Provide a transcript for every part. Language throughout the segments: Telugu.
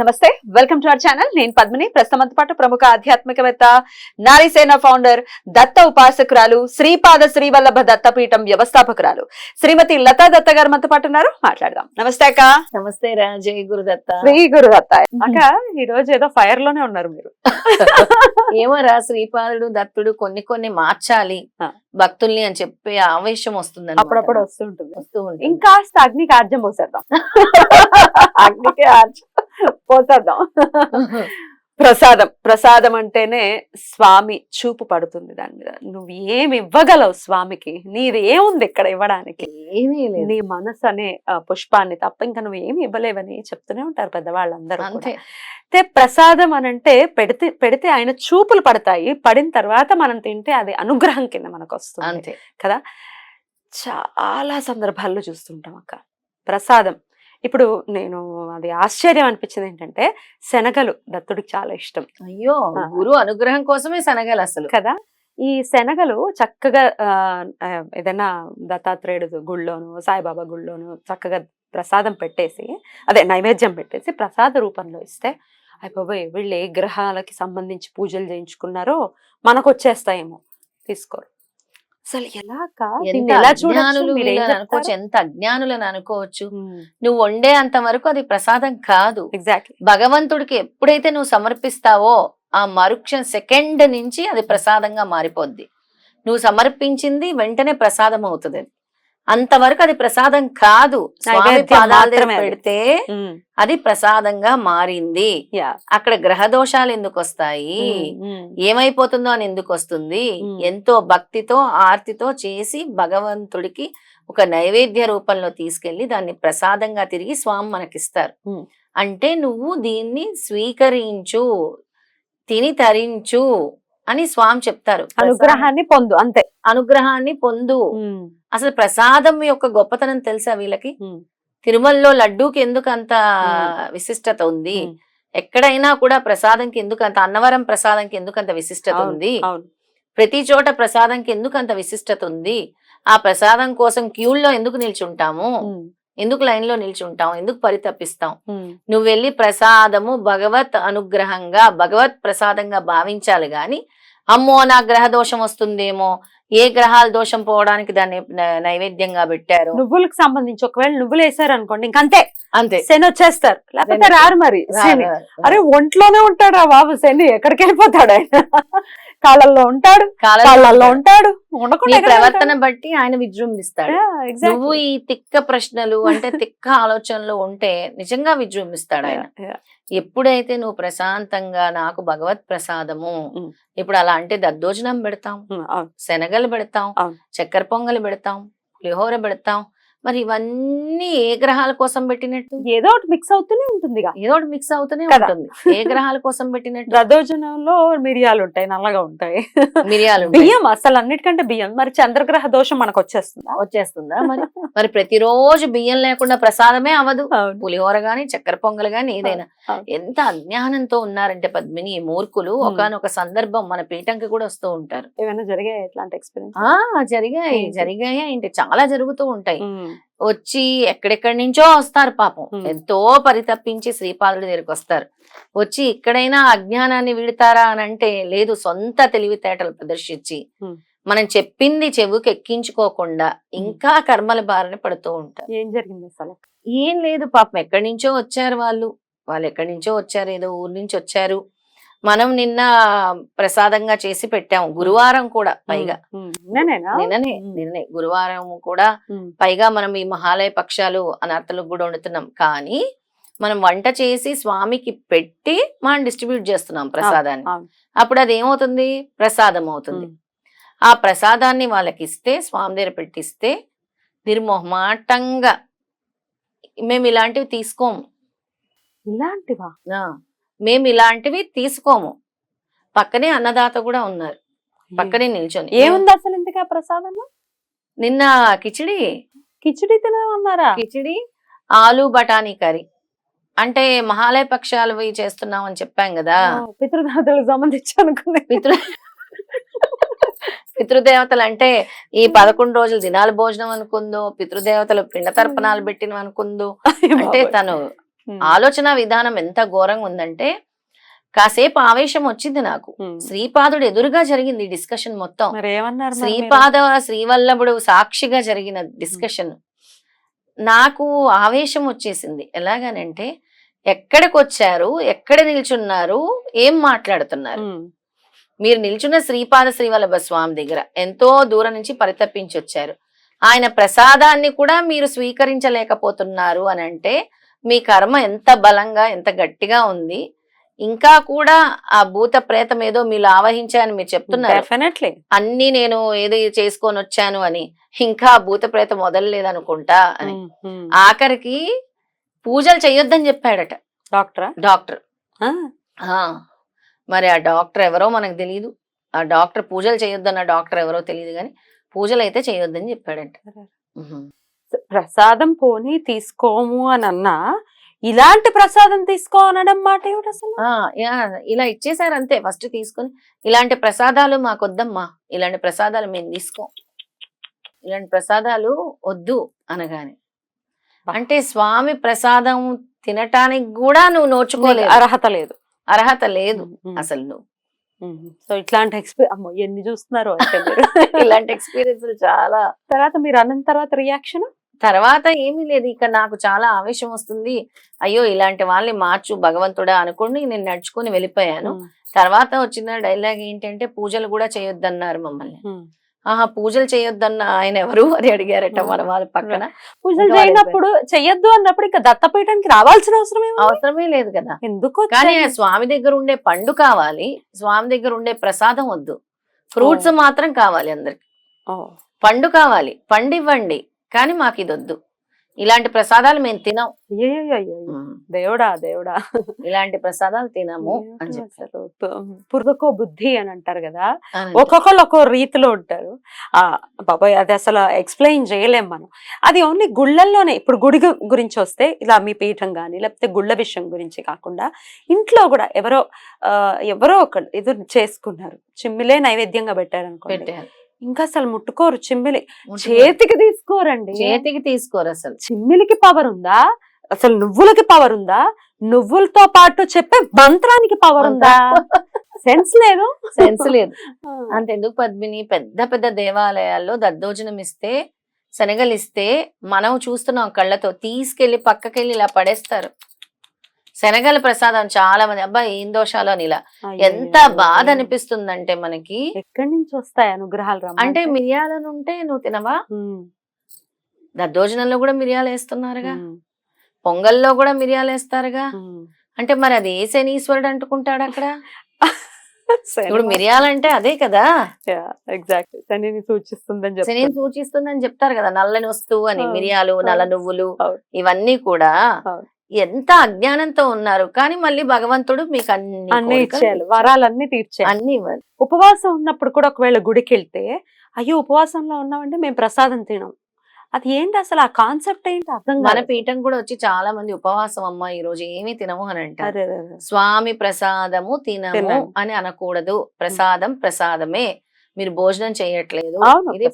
నమస్తే వెల్కమ్ టు అవర్ ఛానల్. నేను పద్మిని. ప్రస్తుతం పాటు ప్రముఖ ఆధ్యాత్మికవేత్త నారీసేన ఫౌండర్ దత్త ఉపాసకురాలు శ్రీపాద శ్రీవల్లభ దత్తపీఠం వ్యవస్థాపకురాలు శ్రీమతి లతా దత్త గారు మనతో పాటు ఉన్నారు. మాట్లాడదాం. నమస్తే అక్క. నమస్తే జై గురుదత్త శ్రీ గురుదత్త అక్క ఈ రోజు ఏదో ఫైర్లోనే ఉన్నారు మీరు. ఏమో రా శ్రీపాదుడు దత్తుడు కొన్ని కొన్ని మార్చాలి. భక్తుల్ని అని చెప్పే ఆవేశం వస్తుంది అప్పుడప్పుడు వస్తుంటుంది వస్తూ ఉంటుంది. ఇంకాస్త అగ్నికి ఆర్జం పోసేద్దాం. అగ్నికి ఆర్జం పోసేద్దాం ప్రసాదం ప్రసాదం అంటేనే స్వామి చూపు పడుతుంది దాని మీద. నువ్వు ఏమి ఇవ్వగలవు స్వామికి నీది ఏముంది ఇక్కడ ఇవ్వడానికి? ఏమీ లేదు. నీ మనసు అనే ఆ, పుష్పాన్ని తప్ప ఇంకా నువ్వు ఏమి ఇవ్వలేవని చెప్తూనే ఉంటారు పెద్దవాళ్ళందరూ అయితే ప్రసాదం అని అంటే పెడితే పెడితే ఆయన చూపులు పడతాయి. పడిన తర్వాత మనం తింటే అది అనుగ్రహం కింద మనకు వస్తుంది. అంతే. కదా? చాలా సందర్భాల్లో చూస్తుంటాం అక్క. ప్రసాదం. ఇప్పుడు నేను అది ఆశ్చర్యం అనిపించింది ఏంటంటే శనగలు దత్తుడికి చాలా ఇష్టం. అయ్యో. గురు అనుగ్రహం కోసమే శనగలు అసలు. కదా? ఈ శనగలు చక్కగా ఏదైనా దత్తాత్రేయుడు గుళ్ళోను సాయిబాబా గుళ్ళోను చక్కగా ప్రసాదం పెట్టేసి అదే నైవేద్యం పెట్టేసి ప్రసాద రూపంలో ఇస్తే అయిపోయి వీళ్ళు ఏ గ్రహాలకి సంబంధించి పూజలు చేయించుకున్నారో మనకు వచ్చేస్తాయేమో తీసుకోరు. అసలు ఎలా? దీన్ని ఎంత ఎలా? అనుకోవచ్చు అజ్ఞానులని అనుకోవచ్చు నువ్వు వండే అంత వరకు అది ప్రసాదం కాదు ఎగ్జాక్ట్లీ భగవంతుడికి ఎప్పుడైతే నువ్వు సమర్పిస్తావో ఆ మరుక్షణ సెకండ్ నుంచి అది ప్రసాదంగా మారిపోద్ది నువ్వు సమర్పించింది వెంటనే ప్రసాదం అవుతుంది. అంతవరకు అది ప్రసాదం కాదు. పెడితే అది ప్రసాదంగా మారింది. అక్కడ గ్రహ దోషాలు ఎందుకు వస్తాయి? ఏమైపోతుందో అని ఎందుకు వస్తుంది. ఎంతో భక్తితో ఆర్తితో చేసి భగవంతుడికి ఒక నైవేద్య రూపంలో తీసుకెళ్ళి దాన్ని ప్రసాదంగా తిరిగి స్వామి మనకిస్తారు. అంటే నువ్వు దీన్ని స్వీకరించు తిని తరించు అని స్వామి చెప్తారు. అనుగ్రహాన్ని పొందు అంతే. అనుగ్రహాన్ని పొందు. అసలు ప్రసాదం యొక్క గొప్పతనం తెలుసా వీళ్ళకి? తిరుమలలో లడ్డూకి ఎందుకు అంత. విశిష్టత ఉంది. ఎక్కడైనా కూడా ప్రసాదంకి ఎందుకు అంత అన్నవరం ప్రసాదంకి ఎందుకు అంత విశిష్టత ఉంది? ప్రతి చోట ప్రసాదంకి ఎందుకు అంత విశిష్టత ఉంది? ఆ ప్రసాదం కోసం క్యూల్లో ఎందుకు నిల్చుంటాము? ఎందుకు లైన్లో నిల్చుంటాం ఎందుకు పరితపిస్తాం? నువ్వు వెళ్ళి ప్రసాదము భగవత్ అనుగ్రహంగా భగవత్ ప్రసాదంగా భావించాలి గాని అమ్మో నా గ్రహ దోషం వస్తుందేమో? ఏ గ్రహాల దోషం పోవడానికి దాన్ని నైవేద్యంగా పెట్టారు? నువ్వులకు సంబంధించి ఒకవేళ నువ్వులు వేసారు అనుకోండి ఇంకంతే. అంతే. శని వచ్చేస్తారు. లేకపోతే. రారు మరి రా- శని. రా- రా. అరే ఒంట్లోనే ఉంటాడు ఆ బాబు శని. ఎక్కడికి వెళ్ళిపోతాడు ఆయన? కాళ్ళల్లో ఉంటాడు కాళ్ళల్లో ఉంటాడు. ప్రవర్తన బట్టి ఆయన విజృంభిస్తాడు. నువ్వు ఈ తిక్క ప్రశ్నలు అంటే తిక్క ఆలోచనలు ఉంటే నిజంగా విజృంభిస్తాడు ఆయన. ఎప్పుడైతే నువ్వు ప్రశాంతంగా నాకు భగవత్ ప్రసాదము ఉమ్. ఇప్పుడు అలా అంటే దద్దోజనం పెడతాం అవును. శనగలు పెడతాం. చక్కెర పొంగలు పెడతాం పులిహోర పెడతాం మరి ఇవన్నీ ఏ గ్రహాల కోసం పెట్టినట్టు? ఏదో ఒకటి మిక్స్ అవుతూనే ఉంటుంది. ఏదో ఒకటి మిక్స్ అవుతూనే. ఉంటుంది. ఏ గ్రహాల కోసం పెట్టినట్టు? దద్దోజనంలో మిరియాలు ఉంటాయి నల్లగా ఉంటాయి. మిరియాలు. బియ్యం అసలు అన్నిటికంటే బియ్యం. మరి చంద్రగ్రహ దోషం మనకు వచ్చేస్తుందా వచ్చేస్తుందా మరి? మరి ప్రతిరోజు బియ్యం లేకుండా ప్రసాదమే అవదు అవును. పులిహోర గాని చక్కెర పొంగల్ గాని ఏదైనా. ఎంత అజ్ఞానంతో ఉన్నారంటే పద్మిని మూర్ఖులు. ఒకానొక సందర్భం మన పీఠంకి కూడా వస్తూ ఉంటారు. ఏమైనా జరిగాయి ఎట్లాంటి ఎక్స్పీరియన్స్ జరిగాయి? జరిగాయి ఏంటి? చాలా జరుగుతూ ఉంటాయి. వచ్చి ఎక్కడెక్కడి నుంచో వస్తారు పాపం. ఎంతో పరితపించి శ్రీపాదుడి దగ్గరికి వస్తారు. వచ్చి ఇక్కడైనా అజ్ఞానాన్ని విడతారా అని అంటే లేదు సొంత తెలివితేటలు ప్రదర్శించి. మనం చెప్పింది చెవుకి ఎక్కించుకోకుండా ఇంకా కర్మల బారిన పడుతూ ఉంటారు. ఏం జరిగింది అసలు? ఏం లేదు పాపం. ఎక్కడి నుంచో వచ్చారు వాళ్ళు. వాళ్ళు ఎక్కడి నుంచో వచ్చారు ఏదో ఊరు నుంచి వచ్చారు. మనం నిన్న ప్రసాదంగా చేసి పెట్టాము గురువారం కూడా పైగా. నిన్నేనా? నిన్ననే. గురువారం కూడా పైగా మనం ఈ మహాలయ పక్షాలు అనర్థలకు కూడా వండుతున్నాం. కానీ మనం వంట చేసి స్వామికి పెట్టి మనం డిస్ట్రిబ్యూట్ చేస్తున్నాం ప్రసాదాన్ని. అప్పుడు అది ఏమవుతుంది? ప్రసాదం అవుతుంది. ఆ ప్రసాదాన్ని వాళ్ళకి ఇస్తే స్వామి దగ్గర పెట్టిస్తే నిర్మోహమాటంగా మేము ఇలాంటివి తీసుకోము ఇలాంటివా? మేము ఇలాంటివి తీసుకోము. పక్కనే అన్నదాత కూడా ఉన్నారు. పక్కనే నిల్చొని. ఏముంది అసలు ఇంతకా ప్రసాదంలో? నిన్న కిచిడి. కిచిడి తినమన్నారా? కిచిడి ఆలు బఠానీ కర్రీ. అంటే మహాలయ పక్షాలు చేస్తున్నాం అని చెప్పాం కదా. పితృదేవతలకు సంబంధించి అనుకునే పితృ పితృదేవతలు అంటే ఈ పదకొండు రోజులు దినాల భోజనం అనుకుందో పితృదేవతలు పిండ తర్పణాలు పెట్టిన అనుకుందో అంటే తను ఆలోచన విధానం ఎంత ఘోరంగా ఉందంటే కాసేపు ఆవేశం వచ్చింది నాకు. శ్రీపాదుడు ఎదురుగా జరిగింది డిస్కషన్ మొత్తం? శ్రీపాద శ్రీవల్లభుడు సాక్షిగా జరిగిన డిస్కషన్. నాకు ఆవేశం వచ్చేసింది. ఎలాగనంటే ఎక్కడికి వచ్చారు ఎక్కడ నిల్చున్నారు? ఏం మాట్లాడుతున్నారు? మీరు నిల్చున్న శ్రీపాద శ్రీవల్లభ స్వామి దగ్గర ఎంతో దూరం నుంచి పరితపించి వచ్చారు ఆయన ప్రసాదాన్ని కూడా మీరు స్వీకరించలేకపోతున్నారు అని అంటే మీ కర్మ ఎంత బలంగా ఎంత గట్టిగా ఉంది ఇంకా కూడా ఆ భూత ప్రేతం ఏదో మీరు ఆవహించాయని మీరు చెప్తున్నారు. అన్ని నేను ఏదో చేసుకొని వచ్చాను అని ఇంకా భూత ప్రేతం వదలలేదనుకుంటా అని. ఆఖరికి పూజలు చెయ్యొద్దని చెప్పాడట. డాక్టరా. డాక్టర్ మరి ఆ డాక్టర్ ఎవరో మనకు తెలియదు ఆ డాక్టర్ పూజలు చేయొద్దన్న డాక్టర్ ఎవరో తెలియదు కానీ పూజలు అయితే చేయొద్దని చెప్పాడంట. ప్రసాదం పోనీ తీసుకోము అని అన్నా ఇలాంటి ప్రసాదం తీసుకో అనడం మాట ఏమిటి అసలు? ఇలా ఇచ్చేసారు అంతే ఫస్ట్ తీసుకొని ఇలాంటి ప్రసాదాలు మాకు వద్దమ్మా ఇలాంటి ప్రసాదాలు మేము తీసుకో. ఇలాంటి ప్రసాదాలు వద్దు అనగానే. అంటే స్వామి ప్రసాదం తినటానికి కూడా నువ్వు నోచుకోలేదు. అర్హత లేదు. అర్హత లేదు అసలు నువ్వు. సో ఇట్లాంటి ఎక్స్పీరియన్స్ అమ్మో ఎన్ని చూస్తున్నారు. ఇలాంటి ఎక్స్పీరియన్స్ చాలా. తర్వాత మీరు అన్న తర్వాత రియాక్షన్ తర్వాత ఏమీ లేదు. ఇక నాకు చాలా ఆవేశం వస్తుంది. అయ్యో ఇలాంటి వాళ్ళని మార్చు భగవంతుడా అనుకుని నేను నడుచుకుని వెళ్ళిపోయాను. తర్వాత వచ్చిన డైలాగ్ ఏంటంటే పూజలు కూడా చేయొద్దన్నారు మమ్మల్ని. ఆహా పూజలు చేయొద్దన్న ఆయన ఎవరు అని అడిగారట మన వాళ్ళ పక్కన. పూజలు చేయనప్పుడు చెయ్యొద్దు అన్నప్పుడు ఇంకా దత్తపీఠానికి రావాల్సిన అవసరం అవసరమే లేదు కదా. ఎందుకు కానీ? స్వామి దగ్గర ఉండే పండు కావాలి. స్వామి దగ్గర ఉండే ప్రసాదం వద్దు. ఫ్రూట్స్ మాత్రం కావాలి అందరికి. పండు కావాలి. పండు ఇవ్వండి కానీ మాకు ఇది వద్దు ఇలాంటి ప్రసాదాలు మేము తినం. దేవుడా దేవుడా. ఇలాంటి ప్రసాదాలు తినము అని చెప్పారు. అసలు పు- పురకో బుద్ధి అని అంటారు కదా. ఒక్కొక్కళ్ళు ఒక్కో రీతిలో ఉంటారు. ఆ బాబాయ్ అది అసలు ఎక్స్ప్లెయిన్ చేయలేం మనం. అది ఓన్లీ గుళ్ళల్లోనే. ఇప్పుడు గుడి గురించి వస్తే ఇలా మీ పీఠం కానీ లేకపోతే గుళ్ళ విషయం గురించి కాకుండా ఇంట్లో కూడా ఎవరో ఎవరో ఒకళ్ళు ఎదురు చేసుకున్నారు. చిమ్మిలే నైవేద్యంగా పెట్టారు అనుకోండి పెట్టారు. ఇంకా అసలు ముట్టుకోరు చిమ్మిలి. చేతికి తీసుకోరండి. చేతికి తీసుకోరు అసలు. చిమ్మిలికి పవర్ ఉందా? అసలు నువ్వులకి పవర్ ఉందా? నువ్వులతో పాటు చెప్పే మంత్రానికి పవర్ ఉందా? సెన్స్ లేదు. సెన్స్ లేదు. అంతెందుకు పద్మిని? పెద్ద పెద్ద దేవాలయాల్లో దద్దోజనం ఇస్తే శనగలు ఇస్తే మనం చూస్తున్నాం కళ్ళతో తీసుకెళ్ళి పక్కకెళ్ళి ఇలా పడేస్తారు. శనగల ప్రసాదం చాలా మంది అబ్బా ఏం దోషాలు అని ఇలా. ఎంత బాధ అనిపిస్తుందంటే మనకి ఎక్కడి నుంచి వస్తాయి అనుగ్రహాలు? అంటే మిరియాలను ఉంటే నువ్వు తినవా? దద్దోజనంలో కూడా మిరియాలు వేస్తున్నారుగా. పొంగల్లో కూడా మిరియాలు వేస్తారుగా. అంటే మరి అది ఏ శనీశ్వరుడు అంటుకుంటాడు అక్కడ? ఇప్పుడు మిరియాలంటే అదే కదా. ఎగ్జాక్ట్ శనిని సూచిస్తుందని సూచిస్తుందని చెప్తారు కదా నల్లని వస్తువు అని మిరియాలు నల్ల నువ్వులు. ఇవన్నీ కూడా. ఎంత అజ్ఞానంతో ఉన్నారు. కానీ మళ్ళీ భగవంతుడు మీకు అన్ని అన్ని ఇచ్చేయాలి. వరాలన్నీ తీర్చేయాలి అన్ని ఇవ్వాలి. ఉపవాసం ఉన్నప్పుడు కూడా ఒకవేళ గుడికి వెళ్తే అయ్యో ఉపవాసంలో ఉన్నామంటే మేము ప్రసాదం తినం అది ఏంటి అసలు? ఆ కాన్సెప్ట్ ఏంటి? అర్థం మన. పీఠం కూడా వచ్చి చాలా మంది ఉపవాసం అమ్మా ఈ రోజు ఏమీ తినము అని అంటారు. స్వామి ప్రసాదము తినము. అని అనకూడదు. ప్రసాదం ప్రసాదమే. మీరు భోజనం చేయట్లేదు. ఇది.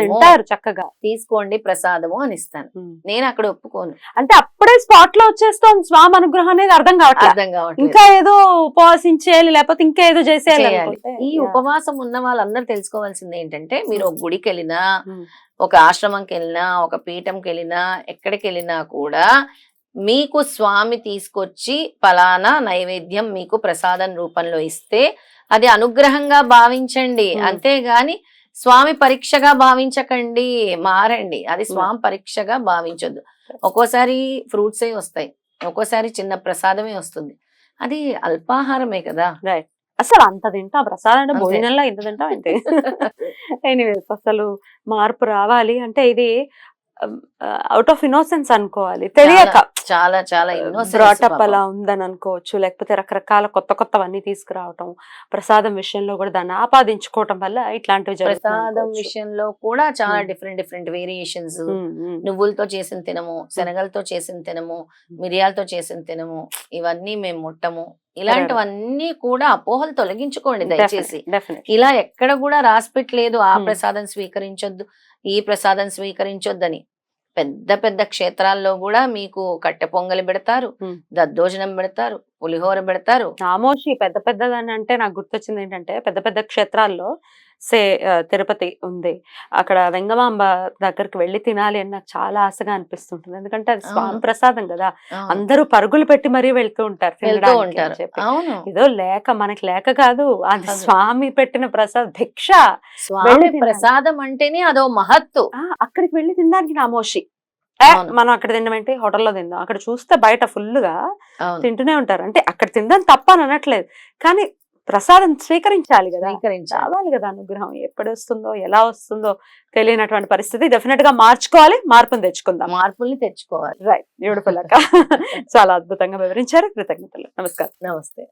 తింటారు చక్కగా. తీసుకోండి ప్రసాదము అని ఇస్తాను. నేను అక్కడ ఒప్పుకోను. అంటే అప్పుడే స్పాట్లో వచ్చేస్తోంది స్వామి అనుగ్రహం అనేది అర్థం కావట్లేదు అర్థం కావట్లేదు. ఇంకా ఏదో ఉపవాసించేయాలి లేకపోతే ఇంకా ఏదో చేసేయాలి ఈ. ఉపవాసం ఉన్న వాళ్ళందరూ తెలుసుకోవాల్సింది ఏంటంటే మీరు ఒక గుడికి వెళ్ళినా. ఒక ఆశ్రమంకి వెళ్ళినా ఒక పీఠంకి వెళ్ళినా ఎక్కడికి వెళ్ళినా కూడా మీకు స్వామి తీసుకొచ్చి పలానా నైవేద్యం మీకు ప్రసాదం రూపంలో ఇస్తే అది అనుగ్రహంగా భావించండి. అంతేగాని స్వామి పరీక్షగా భావించకండి. మారండి. అది స్వామి పరీక్షగా భావించొద్దు. ఒక్కోసారి ఫ్రూట్స్ ఏ వస్తాయి. ఒక్కోసారి చిన్న ప్రసాదమే వస్తుంది. అది అల్పాహారమే కదా. అసలు అంత తింటాం. ప్రసాదం అంటే అంతే. భోజనంలో ఇంత తింటాం ఎనీవేస్ అసలు మార్పు రావాలి అంటే ఇది అవుట్ ఆఫ్ ఇన్నోసెన్స్ అనుకోవాలి తెలియక చాలా చాలా బ్రాటప్. అలా ఉందని అనుకోవచ్చు లేకపోతే రకరకాల కొత్త కొత్తవన్నీ తీసుకురావటం ప్రసాదం విషయంలో కూడా దాన్ని ఆపాదించుకోవటం వల్ల ఇట్లాంటివి ప్రసాదం. విషయంలో కూడా చాలా. Different different variations. నువ్వులతో చేసిన తినము శనగలతో చేసిన తినము మిరియాలతో చేసిన తినము ఇవన్నీ మేము ముట్టము ఇలాంటివన్నీ కూడా అపోహలు తొలగించుకోండి దయచేసి. ఇలా ఎక్కడ కూడా రాసి పెట్టలేదు ఆ Hmm. ప్రసాదం స్వీకరించొద్దు ఈ ప్రసాదం స్వీకరించొద్దని పెద్ద పెద్ద క్షేత్రాల్లో కూడా మీకు కట్టె పొంగలి పెడతారు Hmm. దద్దోజనం పెడతారు పులిహోర పెడతారు నామోషి పెద్ద పెద్దదని అంటే నాకు గుర్తొచ్చింది ఏంటంటే పెద్ద పెద్ద క్షేత్రాల్లో సే తిరుపతి ఉంది. అక్కడ వెంగమాంబ దగ్గరికి వెళ్ళి తినాలి అని నాకు చాలా ఆశగా అనిపిస్తుంటుంది. ఎందుకంటే అది స్వామి. ప్రసాదం కదా. అందరూ పరుగులు పెట్టి మరీ వెళ్తూ ఉంటారు తినడానికి అని చెప్పి. ఏదో లేక మనకి లేక కాదు అది. స్వామి పెట్టిన ప్రసాద్ భిక్ష. స్వామి. ప్రసాదం అంటేనే అదో మహత్తు. అక్కడికి వెళ్ళి తినడానికి నామోషి. మనం అక్కడ తినమేంటి హోటల్లో తిందాం. అక్కడ చూస్తే బయట ఫుల్గా తింటూనే ఉంటారు. అంటే అక్కడ తినడం తప్ప అని అనట్లేదు. కానీ ప్రసాదం స్వీకరించాలి కదా. స్వీకరించాలి. రావాలి కదా అనుగ్రహం. ఎప్పుడు వస్తుందో ఎలా వస్తుందో తెలియనటువంటి పరిస్థితి డెఫినెట్గా మార్చుకోవాలి మార్పును తెచ్చుకుందాం. మార్పుల్ని తెచ్చుకోవాలి. రైట్ బ్యూటిఫుల్ అక్క చాలా అద్భుతంగా వివరించారు. కృతజ్ఞతలు. నమస్కారం. నమస్తే.